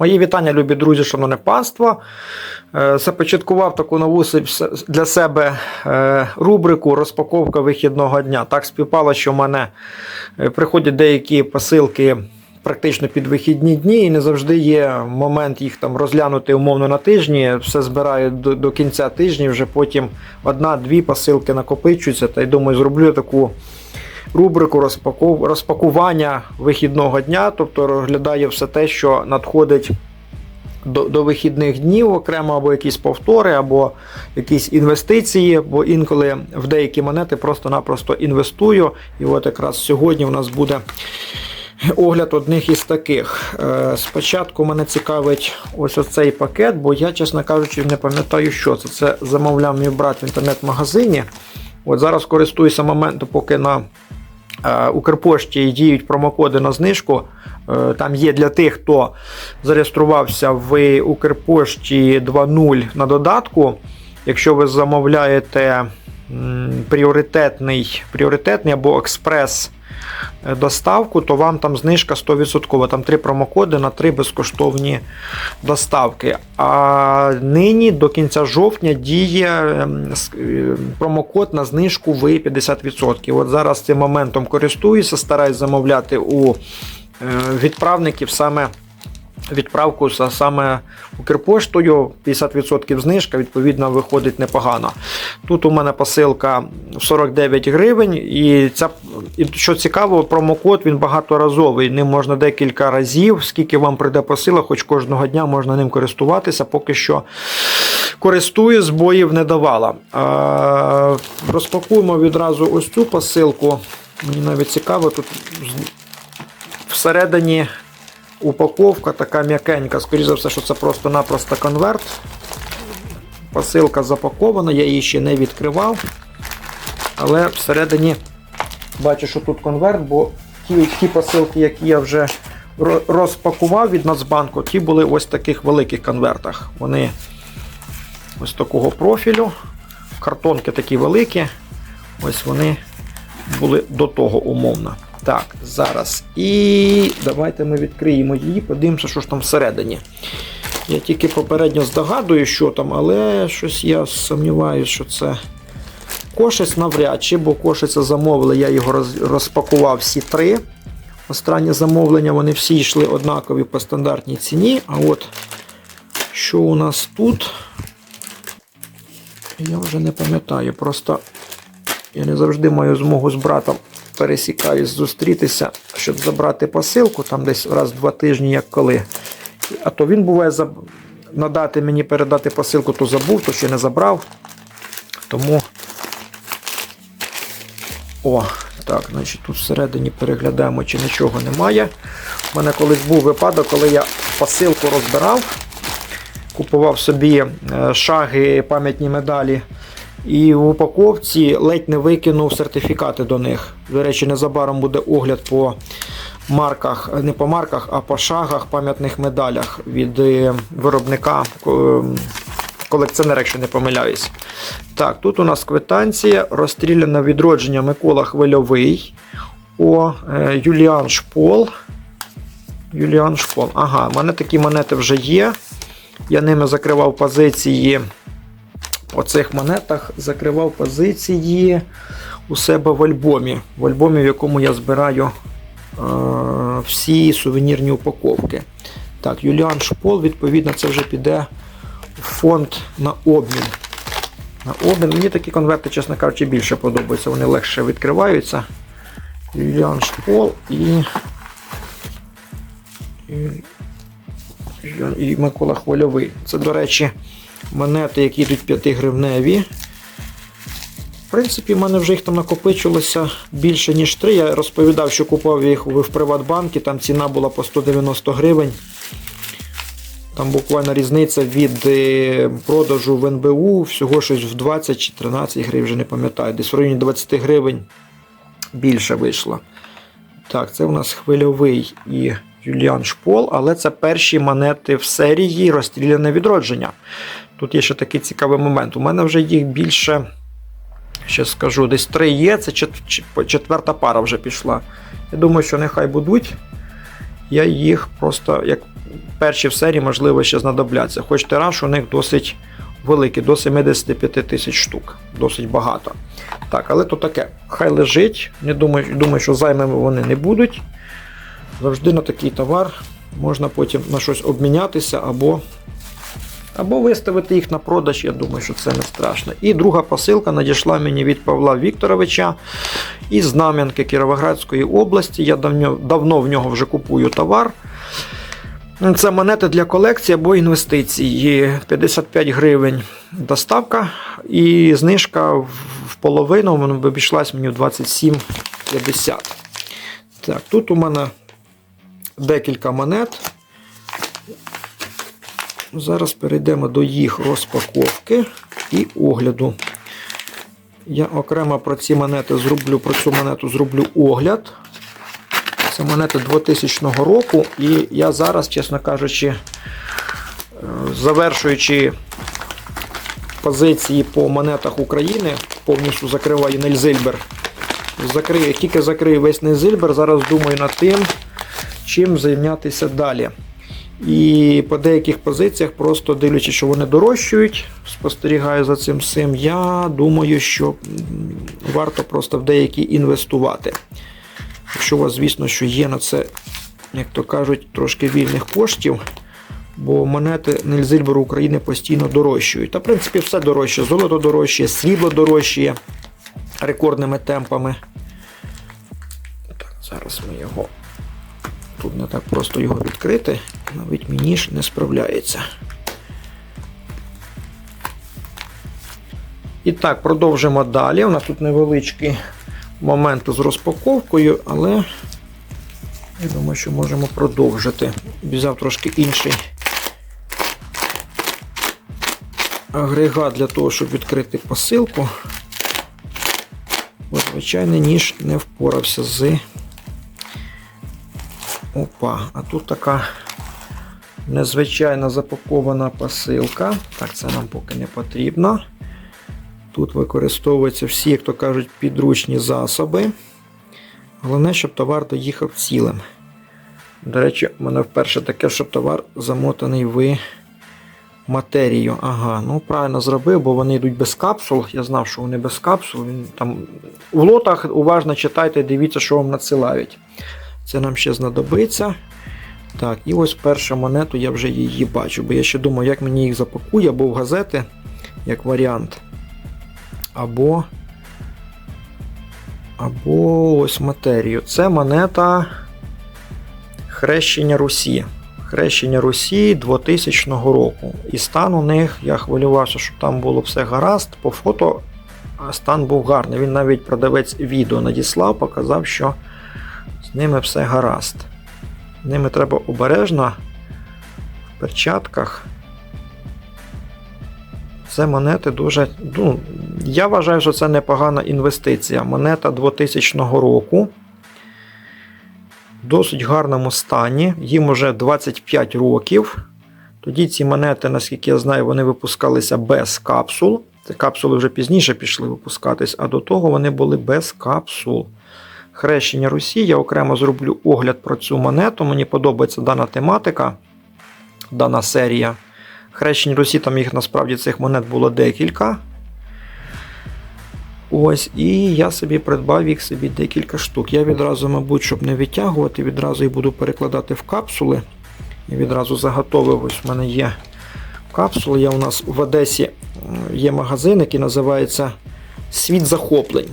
Мої вітання, любі друзі, шановне панство. Е, Започаткував таку нову для себе е, рубрику розпаковка вихідного дня. Так співпало, що в мене е, приходять деякі посилки практично під вихідні дні, і не завжди є момент їх там розглянути умовно на тижні. Все збираю до, до кінця тижня, вже потім одна-дві посилки накопичуються. Та й думаю, зроблю таку рубрику розпаков... розпакування вихідного дня, тобто розглядає все те, що надходить до, до вихідних днів, окремо або якісь повтори, або якісь інвестиції, бо інколи в деякі монети просто-напросто інвестую. І от якраз сьогодні у нас буде. Огляд одних із таких. Е, Спочатку мене цікавить ось оцей пакет, бо я, чесно кажучи, не пам'ятаю, що це. Це замовляв мій брат в інтернет-магазині. От зараз користуюся моментом, поки на Укрпошті діють промокоди на знижку. Е, Там є для тих, хто зареєструвався в Укрпошті 2.0 на додатку. Якщо ви замовляєте пріоритетний, пріоритетний або експрес е, доставку, то вам там знижка 100%. Там три промокоди на три безкоштовні доставки. А нині до кінця жовтня діє ем, с- е, промокод на знижку ви 50%. От зараз цим моментом користуюся, стараюсь замовляти у е, відправників саме. Відправку саме Укрпоштою 50% знижка, відповідно, виходить непогано. Тут у мене посилка 49 гривень, і ця, і що цікаво, промокод він багаторазовий. Ним можна декілька разів, скільки вам прийде посила, хоч кожного дня можна ним користуватися. Поки що користую, збоїв не давала. А, розпакуємо відразу ось цю посилку. Мені навіть цікаво, тут всередині упаковка така м'якенька. Скоріше за все, що це просто-напросто конверт. Посилка запакована, я її ще не відкривав. Але всередині бачу, що тут конверт, бо ті, ті посилки, які я вже розпакував від Нацбанку, ті були ось таких великих конвертах. Вони ось такого профілю. Картонки такі великі. Ось вони були до того умовно. Так, зараз. І давайте ми відкриємо її, подивимося, що ж там всередині. Я тільки попередньо здогадую, що там, але щось я сумніваюся, що це кошець навряд чи, бо кошиця замовили, я його розпакував всі три. Останнє замовлення, вони всі йшли однакові по стандартній ціні. А от що у нас тут? Я вже не пам'ятаю. Просто я не завжди маю змогу з братом пересікаюсь зустрітися, щоб забрати посилку, там десь раз в два тижні, як коли. А то він буває заб... надати мені передати посилку, то забув, то ще не забрав. Тому. О, так, значить тут всередині переглядаємо, чи нічого немає. У мене колись був випадок, коли я посилку розбирав, купував собі е, шаги, пам'ятні медалі. І в упаковці ледь не викинув сертифікати до них. До речі, незабаром буде огляд по марках, не по марках, а по шагах, пам'ятних медалях від е, виробника колекціонера, якщо не помиляюсь. Так, тут у нас квитанція, розстріляне відродження Микола Хвильовий. О, е, Юліан Шпол. Юліан Шпол. Ага, в мене такі монети вже є. Я ними закривав позиції оцих монетах закривав позиції у себе в альбомі, в альбомі, в якому я збираю е, всі сувенірні упаковки. Так, Юліан Шпол, відповідно, це вже піде в фонд на обмін. На обмін. Мені такі конверти, чесно кажучи, більше подобаються, вони легше відкриваються. Юліан Шпол і. і, Микола Хвильовий. Це, до речі, монети, які йдуть 5 гривневі. В принципі, в мене вже їх там накопичилося більше, ніж 3. Я розповідав, що купував їх в Приватбанкі, там ціна була по 190 гривень. Там буквально різниця від е, продажу в НБУ, всього щось в 20 чи 13 гривень, вже не пам'ятаю. Десь в районі 20 гривень більше вийшло. Так, це у нас хвильовий і Юліан Шпол, але це перші монети в серії розстріляне відродження. Тут є ще такий цікавий момент. У мене вже їх більше, ще скажу, десь три є, це четверта пара вже пішла. Я думаю, що нехай будуть. я їх просто як перші в серії, можливо, ще знадобляться. Хоч тираж у них досить великий, до 75 тисяч штук. Досить багато. Так, але то таке. Хай лежить. Не думаю, думаю, що займими вони не будуть. Завжди на такий товар можна потім на щось обмінятися або, або виставити їх на продаж. Я думаю, що це не страшно. І друга посилка надійшла мені від Павла Вікторовича із Знам'янки Кіровоградської області. Я давно, давно в нього вже купую товар. Це монети для колекції або інвестицій. 55 гривень доставка і знижка в в половину вона обійшлась мені в 27,50. Так, тут у мене декілька монет. Зараз перейдемо до їх розпаковки і огляду. Я окремо про ці монети зроблю, про цю монету зроблю огляд. Це монети 2000 року, і я зараз, чесно кажучи, е, завершуючи позиції по монетах України, повністю закриваю Нельзильбер. Закрию, тільки закрию весь Нельзильбер, зараз думаю над тим, чим зайнятися далі. І по деяких позиціях, просто дивлячись, що вони дорожчують, спостерігаю за цим всім, я думаю, що варто просто в деякі інвестувати. Якщо у вас, звісно, що є на це, як то кажуть, трошки вільних коштів, бо монети Нельзильберу України постійно дорожчають. Та, в принципі, все дорожче. Золото дорожче, срібло дорожчає рекордними темпами. Так, зараз ми його. Тут не так просто його відкрити, навіть мій ніж не справляється. І так, продовжимо далі. У нас тут невеличкий момент з розпаковкою, але я думаю, що можемо продовжити. Взяв трошки інший агрегат для того, щоб відкрити посилку. Бо звичайний ніж не впорався з. Опа, а тут така незвичайно запакована посилка. Так, це нам поки не потрібно. Тут використовуються всі, як то кажуть, підручні засоби. Головне, щоб товар доїхав цілим. До речі, у мене вперше таке, щоб товар замотаний в матерію. Ага, ну правильно зробив, бо вони йдуть без капсул. Я знав, що вони без капсул. Він там... В лотах уважно читайте, дивіться, що вам надсилають. Це нам ще знадобиться. Так, і ось перша монету, я вже її бачу, бо я ще думаю, як мені їх запакує, або в газети, як варіант. Або. Або ось матерію. Це монета Хрещення Русі. Хрещення Русі 2000 року. І стан у них, я хвилювався, щоб там було все гаразд. По фото стан був гарний. Він навіть продавець відео надіслав, показав, що з ними все гаразд. Ними треба обережно в перчатках. Це монети дуже. Ну, я вважаю, що це непогана інвестиція. Монета 2000 року. В досить гарному стані. Їм уже 25 років. Тоді ці монети, наскільки я знаю, вони випускалися без капсул. Це капсули вже пізніше пішли випускатись, а до того вони були без капсул. Хрещення Русі. Я окремо зроблю огляд про цю монету. Мені подобається дана тематика, дана серія. Хрещень Русі, там їх насправді цих монет було декілька. Ось, і я собі придбав їх собі декілька штук. Я відразу, мабуть, щоб не відтягувати, відразу їх буду перекладати в капсули. І відразу заготовив. Ось в мене є капсули. Я у нас в Одесі є магазин, який називається Світ захоплень.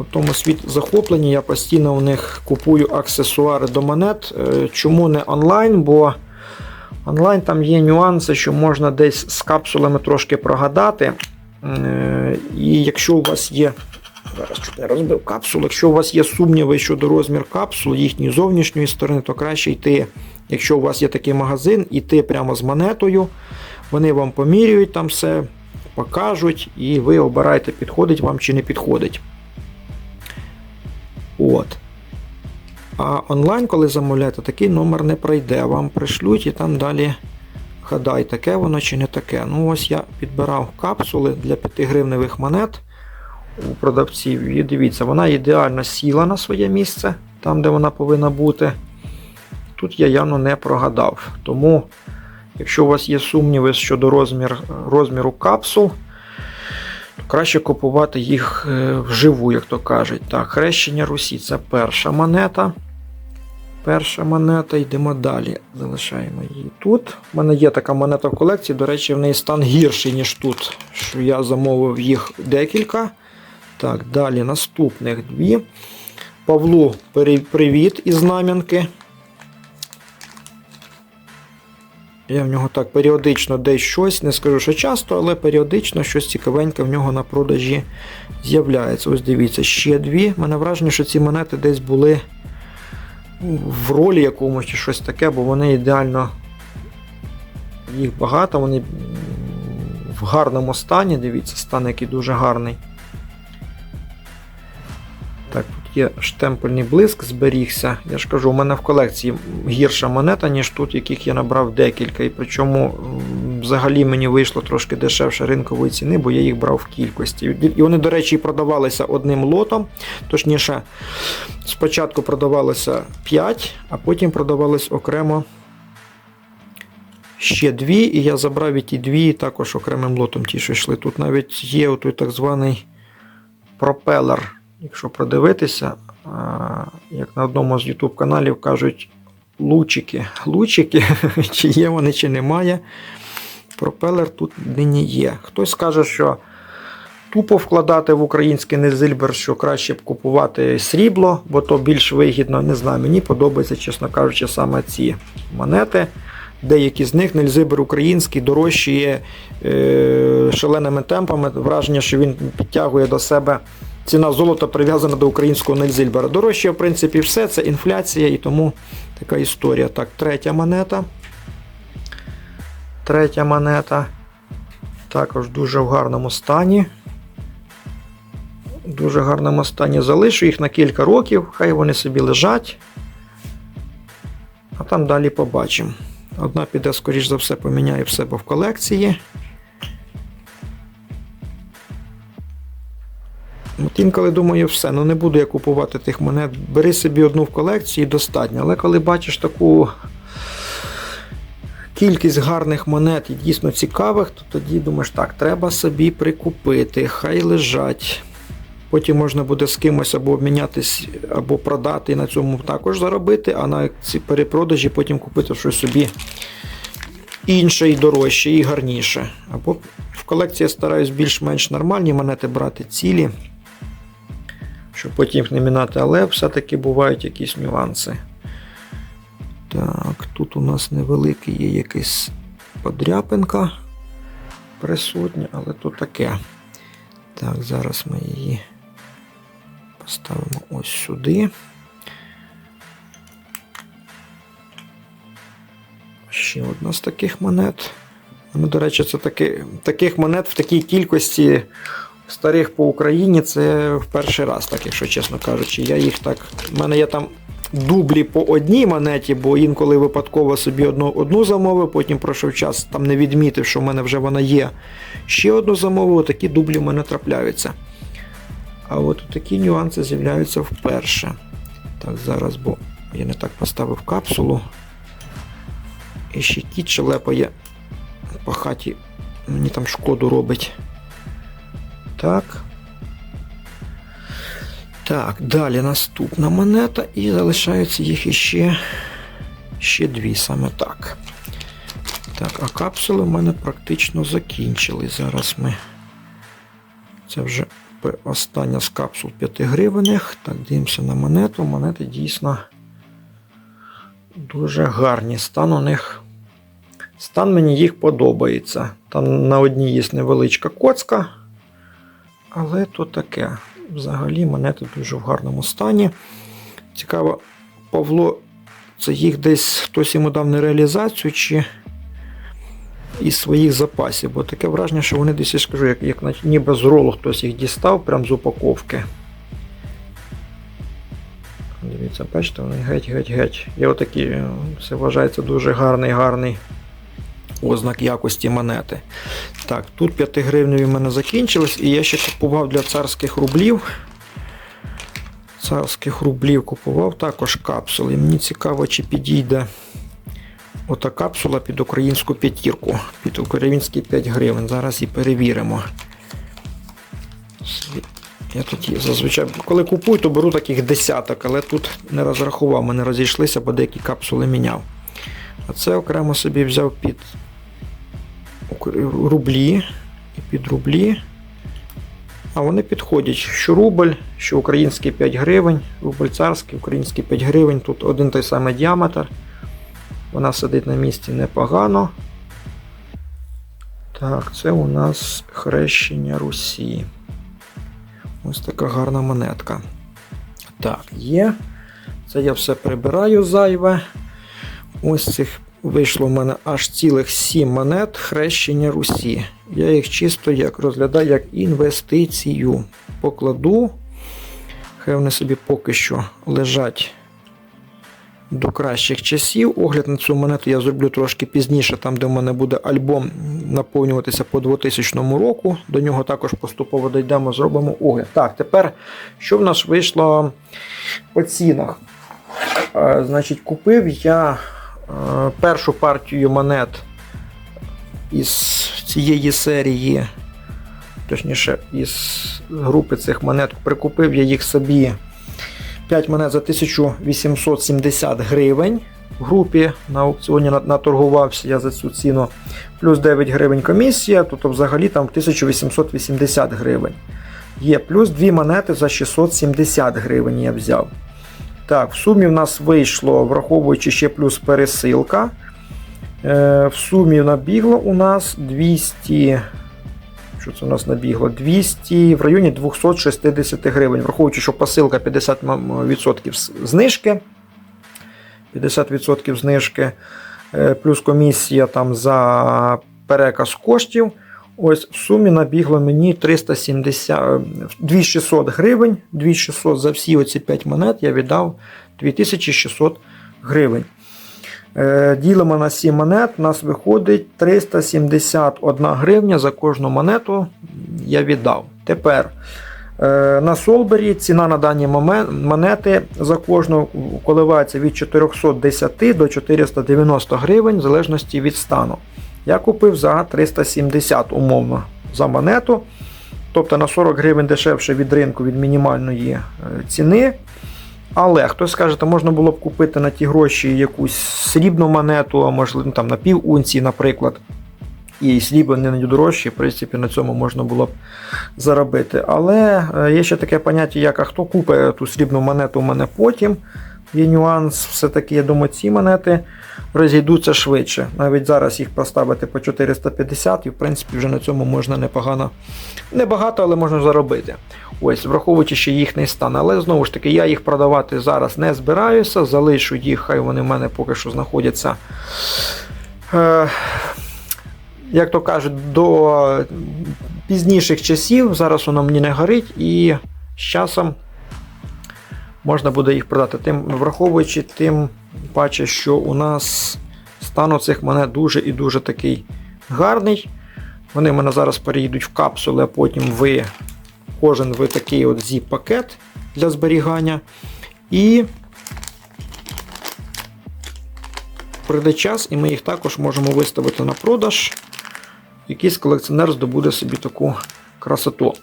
У тому світ захоплення я постійно у них купую аксесуари до монет. Е, Чому не онлайн? Бо онлайн там є нюанси, що можна десь з капсулами трошки прогадати. Е, І якщо у вас є. Зараз чуть не розбив капсулу. Якщо у вас є сумніви щодо розмір капсул, їхньої зовнішньої сторони, то краще йти, якщо у вас є такий магазин, йти прямо з монетою. Вони вам поміряють там все, покажуть, і ви обираєте, підходить вам чи не підходить. От. А онлайн, коли замовляєте, такий номер не пройде. Вам пришлють і там далі гадай, таке воно чи не таке. Ну ось я підбирав капсули для 5 гривневих монет у продавців. І дивіться, вона ідеально сіла на своє місце, там, де вона повинна бути. тут я явно не прогадав. Тому, якщо у вас є сумніви щодо розмір, розміру капсул, краще купувати їх е, вживу, як то кажуть. Так, хрещення Русі це перша монета. Перша монета, йдемо далі. Залишаємо її тут. У мене є така монета в колекції. До речі, в неї стан гірший, ніж тут. Що я замовив їх декілька. Так, далі наступних дві. Павлу привіт із знам'янки. Я в нього так періодично десь щось, не скажу, що часто, але періодично щось цікавеньке в нього на продажі з'являється. Ось дивіться, ще дві. Мене враження, що ці монети десь були в ролі якомусь чи щось таке, бо вони ідеально їх багато, вони в гарному стані. Дивіться, стан який дуже гарний. Так, є штемпельний блиск, зберігся. Я ж кажу, у мене в колекції гірша монета, ніж тут, яких я набрав декілька. І причому взагалі мені вийшло трошки дешевше ринкової ціни, бо я їх брав в кількості. І вони, до речі, продавалися одним лотом. Точніше, спочатку продавалося 5, а потім продавалось окремо ще дві, і я забрав і ті дві також окремим лотом ті, що йшли. Тут навіть є отой так званий пропелер. Якщо продивитися, як на одному з YouTube каналів кажуть, лучики. Лучики, чи є вони, чи немає. Пропелер тут нині є. Хтось скаже, що тупо вкладати в український незильбер, що краще б купувати срібло, бо то більш вигідно. Не знаю, мені подобаються, чесно кажучи, саме ці монети. Деякі з них нельзибер український дорожчає е, шаленими темпами. Враження, що він підтягує до себе. Ціна золота прив'язана до українського нельзильбера. Дорожче, в принципі, все, це інфляція і тому така історія. Так, третя монета. Третя монета. Також дуже в гарному стані. Дуже гарному стані залишу їх на кілька років, хай вони собі лежать. А там далі побачимо. Одна піде, скоріш за все, поміняє в себе в колекції. Інколи думаю, все, ну не буду я купувати тих монет. Бери собі одну в колекції достатньо. Але коли бачиш таку кількість гарних монет і дійсно цікавих, то тоді думаєш, так, треба собі прикупити, хай лежать. Потім можна буде з кимось або обмінятись, або продати і на цьому також заробити, а на ці перепродажі потім купити щось собі інше і дорожче, і гарніше. Або в колекції я стараюсь більш-менш нормальні монети брати цілі, щоб потім їх не мінати, але все-таки бувають якісь нюанси. Так, тут у нас невеликий є якийсь подряпинка присутня, але то таке. Так, зараз ми її поставимо ось сюди. Ще одна з таких монет. Ну, до речі, це таки, таких монет в такій кількості старих по Україні це в перший раз, так, якщо чесно кажучи. Я їх так. У мене є там дублі по одній монеті, бо інколи випадково собі одну, одну замовив, потім пройшов час, там не відмітив, що в мене вже вона є. Ще одну замовив, такі дублі в мене трапляються. А от такі нюанси з'являються вперше. Так, зараз, бо я не так поставив капсулу. І ще кіт шелепає по хаті. Мені там шкоду робить. Так. Так, далі наступна монета, і залишаються їх іще ще дві, саме так. Так, а капсули в мене практично закінчили. Зараз ми. Це вже остання з капсул 5 гривенних. Так, дивимося на монету. Монети дійсно дуже гарні. Стан у них. Стан мені їх подобається. Там на одній є невеличка коцка. Але то таке. Взагалі монети дуже в гарному стані. Цікаво, Павло, це їх десь хтось йому дав на реалізацію чи із своїх запасів, бо таке враження, що вони десь я ж кажу, як, як ніби з ролу хтось їх дістав прямо з упаковки. Дивіться, бачите, вони геть-геть-геть. І отакі, е, це вважається дуже гарний, гарний ознак якості монети. Так, тут 5 гривневі в мене закінчились, і я ще купував для царських рублів. царських рублів купував також капсули. Мені цікаво, чи підійде ота капсула під українську п'ятірку, під українські 5 гривень. Зараз і перевіримо. Я тоді зазвичай, коли купую, то беру таких десяток, але тут не розрахував, ми не розійшлися, бо деякі капсули міняв. А це окремо собі взяв під рублі і під рублі. А вони підходять, що рубль, що український 5 гривень, рубль царський, український 5 гривень. Тут один той самий діаметр. Вона сидить на місці непогано. Так, це у нас хрещення Русі. Ось така гарна монетка. Так, є. Це я все прибираю зайве. Ось цих вийшло в мене аж цілих 7 монет хрещення Русі. Я їх чисто як розглядаю як інвестицію. Покладу. Хай вони собі поки що лежать до кращих часів. Огляд на цю монету я зроблю трошки пізніше, там, де в мене буде альбом наповнюватися по 2000 року. До нього також поступово дійдемо, зробимо огляд. Так, тепер що в нас вийшло по цінах? Е, Значить, купив я першу партію монет із цієї серії, точніше, із групи цих монет, прикупив я їх собі 5 монет за 1870 гривень. В групі на аукціоні на- наторгувався я за цю ціну. Плюс 9 гривень комісія, тобто взагалі там 1880 гривень. Є плюс 2 монети за 670 гривень я взяв. Так, в сумі в нас вийшло, враховуючи ще плюс пересилка. Е, в сумі набігло у нас 200. Що це у нас набігло? 200 в районі 260 гривень, враховуючи, що посилка 50% знижки. 50% знижки, е, плюс комісія там за переказ коштів. Ось в сумі набігло мені 370, е, 2600 гривень. 2600 за всі оці 5 монет я віддав 2600 гривень. Е, Ділимо на 7 монет, у нас виходить 371 гривня за кожну монету я віддав. Тепер е, на Солбері ціна на дані монети за кожну коливається від 410 до 490 гривень, в залежності від стану. Я купив за 370 умовно за монету. Тобто на 40 гривень дешевше від ринку від мінімальної е, ціни. Але хтось скаже, то можна було б купити на ті гроші якусь срібну монету, а можливо ну, там на пів унції, наприклад. І срібло не найдорожче, в принципі, на цьому можна було б заробити. Але е, є ще таке поняття, як а хто купить ту срібну монету у мене потім. Є нюанс, все-таки, я думаю, ці монети розійдуться швидше. Навіть зараз їх поставити по 450, і в принципі вже на цьому можна непогано, небагато, але можна заробити. Ось, враховуючи ще їхній стан. Але знову ж таки, я їх продавати зараз не збираюся, залишу їх, хай вони в мене поки що знаходяться. Е, як то кажуть, до пізніших часів. Зараз воно мені не горить, і з часом можна буде їх продати. Тим, враховуючи тим паче, що у нас стан цих монет дуже і дуже такий гарний. Вони в мене зараз переїдуть в капсули, а потім ви кожен ви такий от зіп-пакет для зберігання. І прийде час, і ми їх також можемо виставити на продаж. Якийсь колекціонер здобуде собі таку красоту.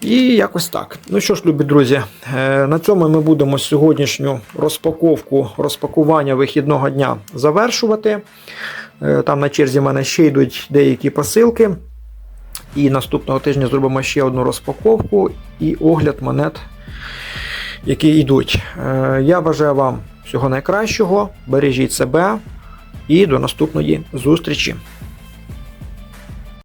І якось так. Ну що ж, любі друзі, е, на цьому ми будемо сьогоднішню розпаковку, розпакування вихідного дня завершувати. Е, Там на черзі в мене ще йдуть деякі посилки. І наступного тижня зробимо ще одну розпаковку і огляд монет, які йдуть. Е, Я бажаю вам всього найкращого, бережіть себе і до наступної зустрічі!